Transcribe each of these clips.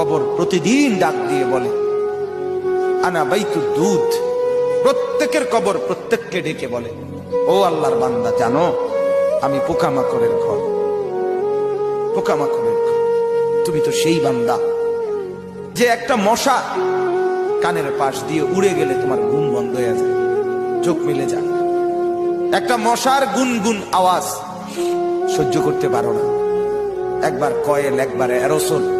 কবর প্রতিদিন ডাক দিয়ে বলে, আনা বাইতু দুধ। প্রত্যেকের কবর প্রত্যেককে ডেকে বলে, ও আল্লাহর বান্দা, জানো, আমি পোকামাকড়ের ঘর। পোকামাকড়ের ঘর। তুমি তো সেই বান্দা যে একটা মশা কানের পাশ দিয়ে উড়ে গেলে তোমার ঘুম বন্ধ হয়ে যায়। চোখ মিলে যায় একটা মশার গুনগুন আওয়াজ সহ্য করতে পারো না। একবার কয়েল, একবার অ্যারোসোল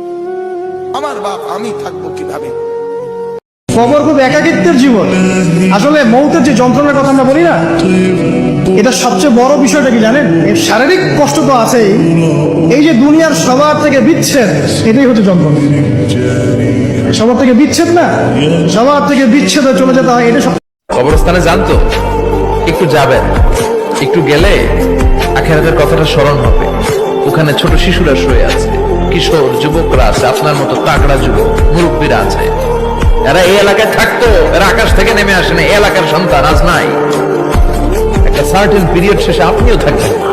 আমার বাপ আমি থাকব কীভাবে? কবর খুব একাকিত্বের জীবন। আসলে মৌতের যে যন্ত্রণার কথা আমরা বলি না এটা সবচেয়ে বড় বিষয়টা কি জানেন? এর শারীরিক কষ্ট তো আছেই। এই যে দুনিয়ার সবার থেকে বিচ্ছেদ এটাই হচ্ছে যন্ত্রণা। সবার থেকে বিচ্ছেদ না সবার থেকে বিচ্ছেদ চলে যেতে হয় এটা সব কবরস্থানে জানতো একটু যাবেন। একটু গেলে আখেরাতের কথাটা স্মরণ হবে। ওখানে ছোট শিশুরা শুয়ে আছে। কিশোর যুবকরা আছে আপনার মতো তাকড়া যুবক, মুরব্বীরা আছে। এরা এই এলাকায় থাকতো, এরা আকাশ থেকে নেমে আসে না এলাকার সন্তান আজ নাই। একটা সার্টেন পিরিয়ড শেষে আপনিও থাকবেন।